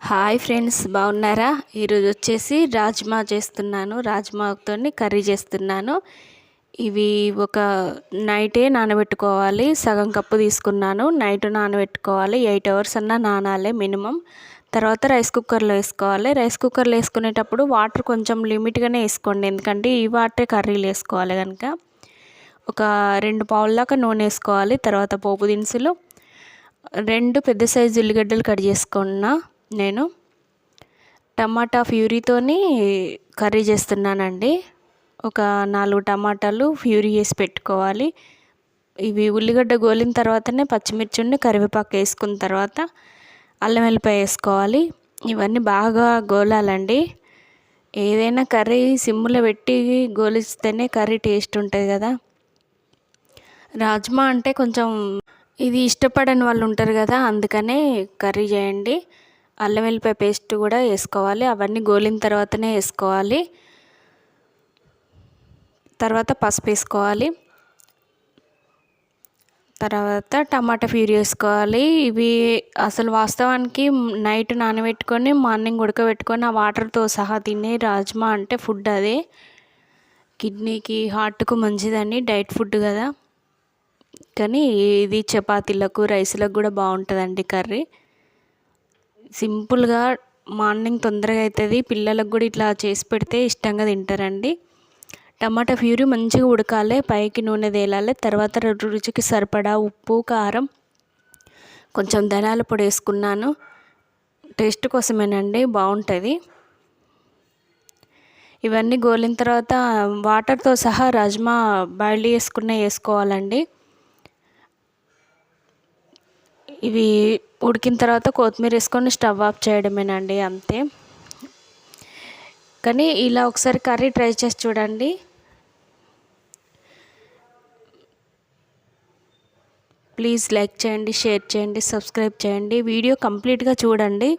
Hi friends బాగున్నారా? ఈరోజు వచ్చేసి రాజ్మా చేస్తున్నాను. రాజ్మాతో కర్రీ చేస్తున్నాను. ఇవి ఒక నైటే నానబెట్టుకోవాలి. సగం కప్పు తీసుకున్నాను. నైట్ నానబెట్టుకోవాలి. ఎయిట్ అవర్స్ అన్నా నానాలి మినిమం. తర్వాత రైస్ కుక్కర్లో వేసుకోవాలి. రైస్ కుక్కర్లో వేసుకునేటప్పుడు వాటర్ కొంచెం లిమిట్గానే వేసుకోండి. ఎందుకంటే ఈ వాటరే కర్రీలు వేసుకోవాలి కనుక. ఒక రెండు పావుల దాకా నూనె వేసుకోవాలి. తర్వాత పోపు దినుసులు. రెండు పెద్ద సైజు ఉల్లిగడ్డలు కట్ చేసుకున్నా. నేను టమాటా ప్యూరీతోని కర్రీ చేస్తున్నానండి. ఒక నాలుగు టమాటాలు ప్యూరీ చేసి పెట్టుకోవాలి. ఇవి ఉల్లిగడ్డ గోలిన తర్వాతనే పచ్చిమిర్చి కరివేపాకు వేసుకున్న తర్వాత అల్లం వెల్లిపాయ వేసుకోవాలి. ఇవన్నీ బాగా గోలాలండి. ఏదైనా కర్రీ సిమ్లో పెట్టి గోలిస్తేనే కర్రీ టేస్ట్ ఉంటుంది కదా. రాజ్మా అంటే కొంచెం ఇది ఇష్టపడని వాళ్ళు ఉంటారు కదా అందుకనే కర్రీ చేయండి. అల్లం వెల్లిపాయ పేస్ట్ కూడా వేసుకోవాలి. అవన్నీ గోలిన తర్వాతనే వేసుకోవాలి. తర్వాత పసుపు వేసుకోవాలి. తర్వాత టమాటా ప్యూరీ వేసుకోవాలి. ఇవి అసలు వాస్తవానికి నైట్ నానబెట్టుకొని మార్నింగ్ ఉడకబెట్టుకొని ఆ వాటర్తో సహా తినే రాజ్మా అంటే ఫుడ్ అదే. కిడ్నీకి హార్ట్కు మంచిదని డైట్ ఫుడ్ కదా. కానీ ఇది చపాతీలకు రైస్లకు కూడా బాగుంటుందండి కర్రీ. సింపుల్గా మార్నింగ్ తొందరగా అవుతుంది పిల్లలకు కూడా ఇట్లా చేసి పెడితే ఇష్టంగా తింటారండి. టమాటా ప్యూరీ మంచిగా ఉడకాలి పైకి నూనె తేలాలి తర్వాత రుచికి సరిపడా ఉప్పు కారం కొంచెం ధనాల పొడి వేసుకున్నాను. టేస్ట్ కోసమేనండి బాగుంటుంది. ఇవన్నీ గోలిన తర్వాత వాటర్తో సహా రాజ్మా బాయిల్ చేసుకున్న వేసుకోవాలండి. ఇవి ఉడికిన తర్వాత కొత్తిమీర వేసుకొని స్టవ్ ఆఫ్ చేయడమేనండి అంతే. కానీ ఇలా ఒకసారి కర్రీ ట్రై చేసి చూడండి. ప్లీజ్ లైక్ చేయండి షేర్ చేయండి సబ్స్క్రైబ్ చేయండి. వీడియో కంప్లీట్గా చూడండి.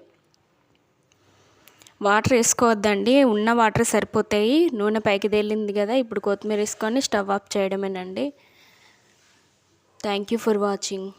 వాటర్ వేసుకోవద్దండి ఉన్న వాటర్ సరిపోతాయి. నూనె పైకి తేలింది కదా ఇప్పుడు కొత్తిమీర వేసుకొని stove off చేయడమేనండి. Thank you for watching.